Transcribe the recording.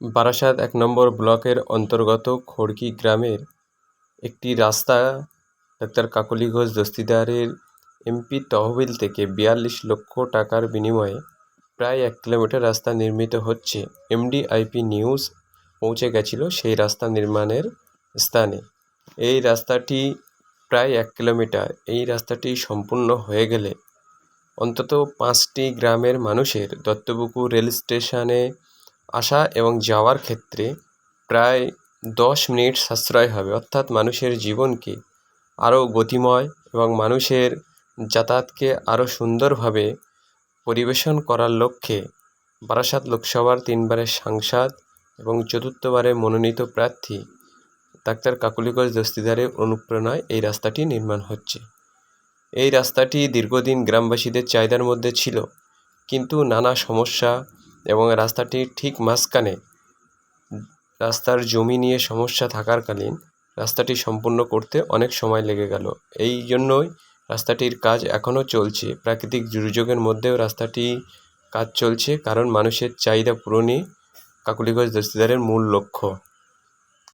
বারাসাত এক নম্বর ব্লকের অন্তর্গত খড়কি গ্রামের একটি রাস্তা ডাক্তার কাকলি ঘোষ দস্তিদারের এমপি তহবিল থেকে বিয়াল্লিশ লক্ষ টাকার বিনিময়ে প্রায় এক কিলোমিটার রাস্তা নির্মিত হচ্ছে। এমডিআইপি নিউজ পৌঁছে গেছিল সেই রাস্তা নির্মাণের স্থানে। এই রাস্তাটি প্রায় এক কিলোমিটার। এই রাস্তাটি সম্পূর্ণ হয়ে গেলে অন্তত পাঁচটি গ্রামের মানুষের দত্তপুকুর রেল স্টেশনে আসা এবং যাওয়ার ক্ষেত্রে প্রায় দশ মিনিট সাশ্রয় হবে। অর্থাৎ মানুষের জীবনকে আরও গতিময় এবং মানুষের যাতায়াতকে আরও সুন্দরভাবে পরিবেশন করার লক্ষ্যে বারাসাত লোকসভার তিনবারের সাংসদ এবং চতুর্থবারের মনোনীত প্রার্থী ডাক্তার কাকলি ঘোষ দস্তিদারের অনুপ্রেরণায় এই রাস্তাটি নির্মাণ হচ্ছে। এই রাস্তাটি দীর্ঘদিন গ্রামবাসীদের চাহিদার মধ্যে ছিল, কিন্তু নানা সমস্যা এবং রাস্তাটির ঠিক মাঝখানে রাস্তার জমি নিয়ে সমস্যা থাকারকালীন রাস্তাটি সম্পূর্ণ করতে অনেক সময় লেগে গেল। এই জন্যই রাস্তাটির কাজ এখনও চলছে। প্রাকৃতিক দুর্যোগের মধ্যেও রাস্তাটি কাজ চলছে, কারণ মানুষের চাহিদা পূরণই কাকুলিগঞ্জ দস্তিদারের মূল লক্ষ্য।